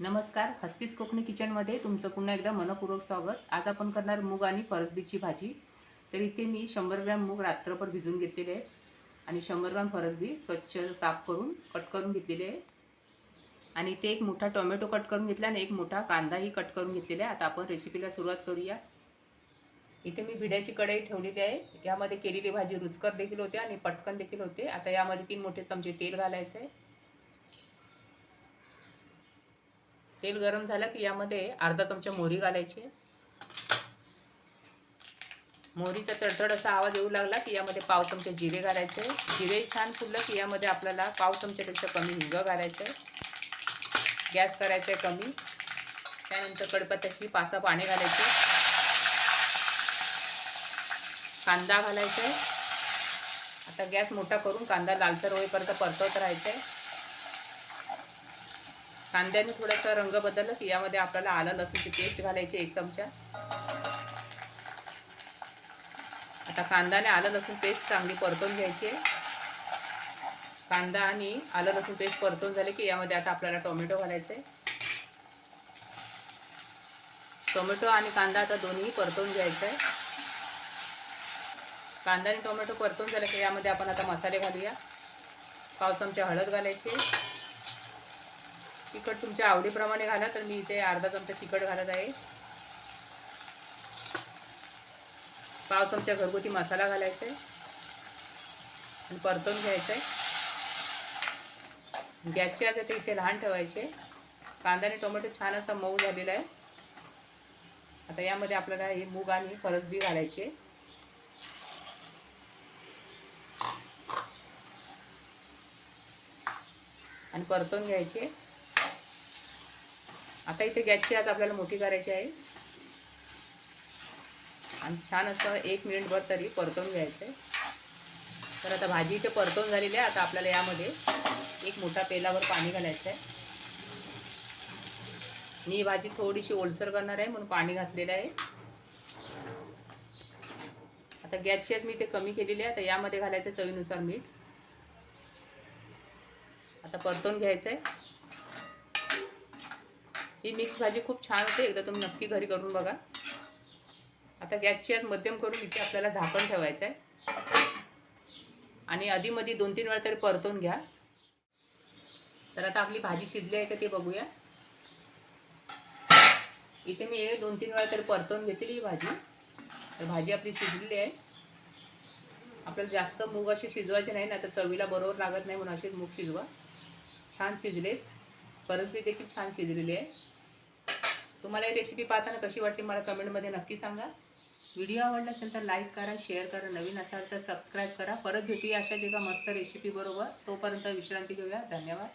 नमस्कार हस्तीस कोकणी किचनमध्ये तुमचं पुन्हा एकदा मनपूर्वक स्वागत. आज आपण करणार मूग आणि फरसबीची भाजी. तर इथे मी शंभर ग्रॅम मूग रात्रभर भिजून घेतलेले आहे आणि शंभर ग्रॅम फरसबी स्वच्छ साफ करून कट करून घेतलेले आहे आणि इथे एक मोठा टोमॅटो कट करून घेतला आणि एक मोठा कांदाही कट करून घेतलेला आहे आता आपण रेसिपीला सुरुवात करूया. इथे मी भिड्याची कढई ठेवलेली आहे. यामध्ये केलेली भाजी रुचकर देखील होते आणि पटकन देखील होते. आता यामध्ये तीन मोठे चमचे तेल घालायचे आहे. तेल गरम झालं की यामध्ये अर्धा चमचा मोहरी घालायची. मोहरीचा तडतड असा आवाज येऊ लागला की यामध्ये पाव चमचे जिरे घालायचे. जिरे छान फुललं की यामध्ये आपल्याला पाव चमच्यापेक्षा कमी हिंग घालायचं. आहे गॅस करायचा आहे कमी. त्यानंतर कडपत्त्याची पाचा पाणी घालायचे. कांदा घालायचा आहे आता गॅस मोठा करून कांदा लालसर होईपर्यंत परतवत राहायचं आहे कांद्याने थोडासा रंग बदलला की यामध्ये आपल्याला आलं लसूणची पेस्ट घालायची एक चमचा. आता कांदाने आलं लसूण पेस्ट चांगली परतून घ्यायची. आहे कांदा आणि आलं लसूण पेस्ट परतून झाले की यामध्ये आता आपल्याला टोमॅटो घालायचे. टोमॅटो आणि कांदा आता दोन्ही परतून घ्यायचं. आहे कांदा आणि टोमॅटो परतून झाले की यामध्ये आपण आता मसाले घालूया. पाव चमचे हळद घालायचे. तिखट तुमच्या आवडीप्रमाणे घाला तर मी इथे अर्धा चमचा तिखट घालत आहे. पाव चमचा घरगुती मसाला घालायचा आहे. आणि परतून घ्यायचं आहे. गॅसची आज ते इथे लहान ठेवायचे. कांदा आणि टोमॅटो छान असा मऊ झालेला आहे. आता यामध्ये आपल्याला हे मूग आणि फरसबी घालायचे आणि परतून घ्यायचे. आता इथे गॅसची आज आपल्याला मोठी करायची आहे. आणि छान असं एक मिनिटभर तरी परतवून घ्यायचं आहे. तर आता भाजी इथे परतवून झालेली आहे. आता आपल्याला यामध्ये एक मोठा पेलावर पाणी घालायचं आहे. मी भाजी थोडीशी ओलसर करणार आहे म्हणून पाणी घातलेलं आहे. आता गॅसची आज मी ते कमी केलेली आहे. आता यामध्ये घालायचं चवीनुसार मीठ. आता परतून घ्यायचं आहे. ही मिक्स भाजी खूप छान होते. एकदा तुम्ही नक्की घरी करून बघा. आता गॅसची आज मध्यम करून इथे आपल्याला झाकण ठेवायचं आहे. आणि आधीमध्ये दोन तीन वेळा तरी परतून घ्या. तर आता आपली भाजी शिजली आहे का ते बघूया. इथे मी दोन तीन वेळा तरी परतून घेतली ही भाजी. तर भाजी आपली शिजलेली आहे. आपल्याला जास्त मूग असे शिजवायचे नाही ना तर चवीला बरोबर लागत नाही म्हणून असेच मूग शिजवा. छान शिजलेत. फरसबी देखील छान शिजलेली आहे. तुम्हाला ही रेसिपी पाहताना कशी वाटते मला कमेंटमध्ये नक्की सांगा. व्हिडिओ आवडला असेल तर लाईक करा शेअर करा नवीन असाल तर सबस्क्राईब करा. परत भेटूया अशाच एका मस्त रेसिपी बरोबर. तोपर्यंत विश्रांती घेऊया. धन्यवाद.